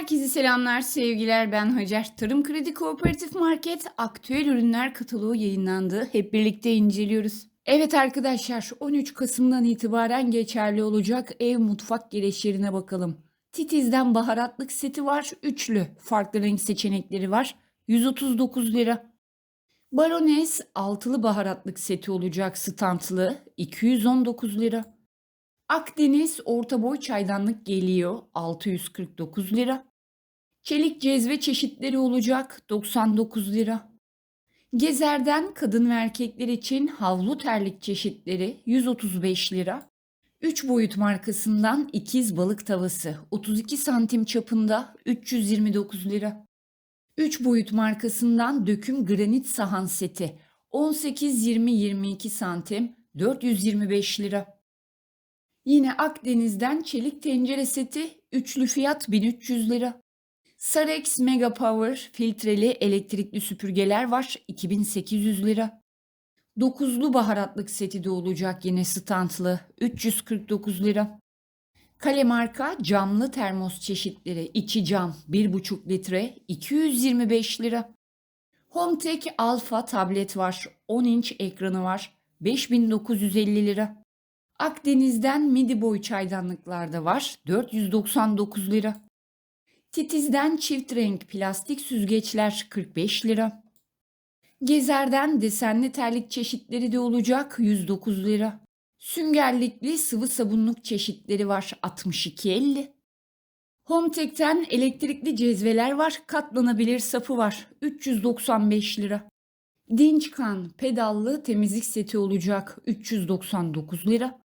Herkese selamlar, sevgiler. Ben Hacer. Tarım Kredi Kooperatif Market aktüel ürünler kataloğu yayınlandı. Hep birlikte inceliyoruz. Evet arkadaşlar, 13 Kasım'dan itibaren geçerli olacak ev mutfak gereçlerine bakalım. Titiz'den baharatlık seti var, üçlü. Farklı renk seçenekleri var. 139 lira. Barones altılı baharatlık seti olacak standlı 219 lira. Akdeniz orta boy çaydanlık geliyor 649 lira. Çelik cezve çeşitleri olacak 99 lira. Gezer'den kadın ve erkekler için havlu terlik çeşitleri 135 lira. 3 boyut markasından ikiz balık tavası 32 santim çapında 329 lira. 3 boyut markasından döküm granit sahan seti 18-20-22 santim 425 lira. Yine Akdeniz'den çelik tencere seti üçlü fiyat 1300 lira. Sarex Mega Power filtreli elektrikli süpürgeler var 2800 lira. Dokuzlu baharatlık seti de olacak yine standlı 349 lira. Kale marka camlı termos çeşitleri içi cam 1,5 litre 225 lira. Hometek Alpha tablet var 10 inç ekranı var 5950 lira. Akdeniz'den midi boy çaydanlıklar da var. 499 lira. Titiz'den çift renk plastik süzgeçler 45 lira. Gezer'den desenli terlik çeşitleri de olacak 109 lira. Süngerlikli sıvı sabunluk çeşitleri var 62.50. Hometek'ten elektrikli cezveler var, katlanabilir sapı var 395 lira. Dinçkan pedallı temizlik seti olacak 399 lira.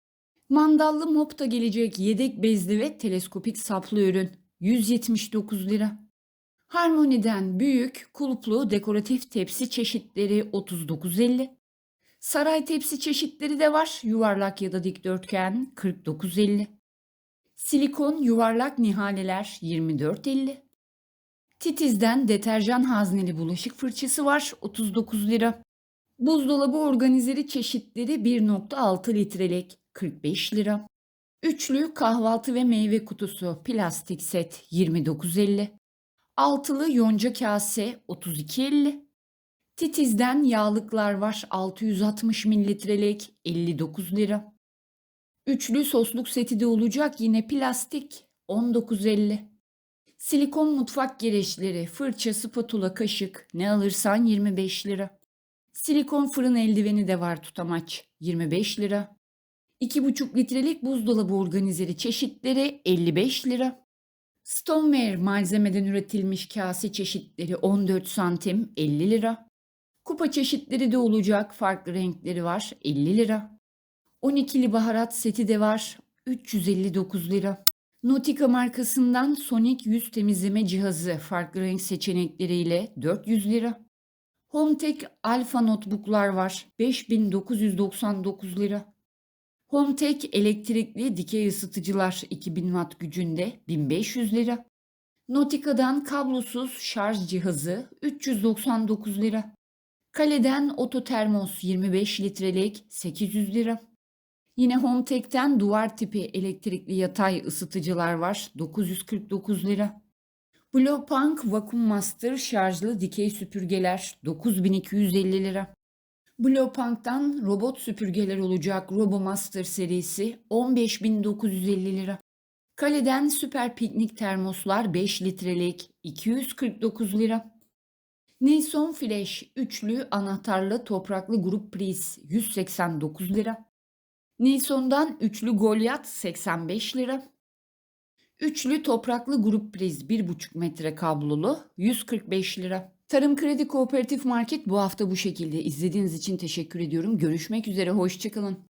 Mandallı mop da gelecek yedek bezli ve teleskopik saplı ürün 179 lira. Harmony'den büyük kulplu dekoratif tepsi çeşitleri 39.50. Saray tepsi çeşitleri de var. Yuvarlak ya da dikdörtgen 49.50. Silikon yuvarlak nihaleler 24.50. Titiz'den deterjan hazneli bulaşık fırçası var 39 lira. Buzdolabı organizeri çeşitleri 1.6 litrelik 45 lira. Üçlü kahvaltı ve meyve kutusu plastik set 29.50. Altılı yonca kase 32.50. Titiz'den yağlıklar var 660 mililitrelik 59 lira. Üçlü sosluk seti de olacak yine plastik 19.50. Silikon mutfak gereçleri, fırça, spatula, kaşık ne alırsan 25 lira. Silikon fırın eldiveni de var tutamaç 25 lira. 2,5 litrelik buzdolabı organizeri çeşitleri 55 lira. Stoneware malzemeden üretilmiş kase çeşitleri 14 santim 50 lira. Kupa çeşitleri de olacak farklı renkleri var 50 lira. 12'li baharat seti de var 359 lira. Nautica markasından Sonic yüz temizleme cihazı farklı renk seçenekleriyle 400 lira. Hometek Alpha notebooklar var 5999 lira. Hometek elektrikli dikey ısıtıcılar 2000 watt gücünde 1500 lira. Nautica'dan kablosuz şarj cihazı 399 lira. Kale'den ototermos 25 litrelik 800 lira. Yine Hometek'ten duvar tipi elektrikli yatay ısıtıcılar var 949 lira. Blowpunk Vacuum Master şarjlı dikey süpürgeler 9250 lira. Blowpunk'tan robot süpürgeler olacak RoboMaster serisi 15950 lira. Kale'den süper piknik termoslar 5 litrelik 249 lira. Nilsson Flash üçlü anahtarlı topraklı grup priz 189 lira. Nilsson'dan üçlü Goliath 85 lira. Üçlü topraklı grup priz 1,5 metre kablolu 145 lira. Tarım Kredi Kooperatif Market bu hafta bu şekilde. İzlediğiniz için teşekkür ediyorum. Görüşmek üzere, hoşçakalın.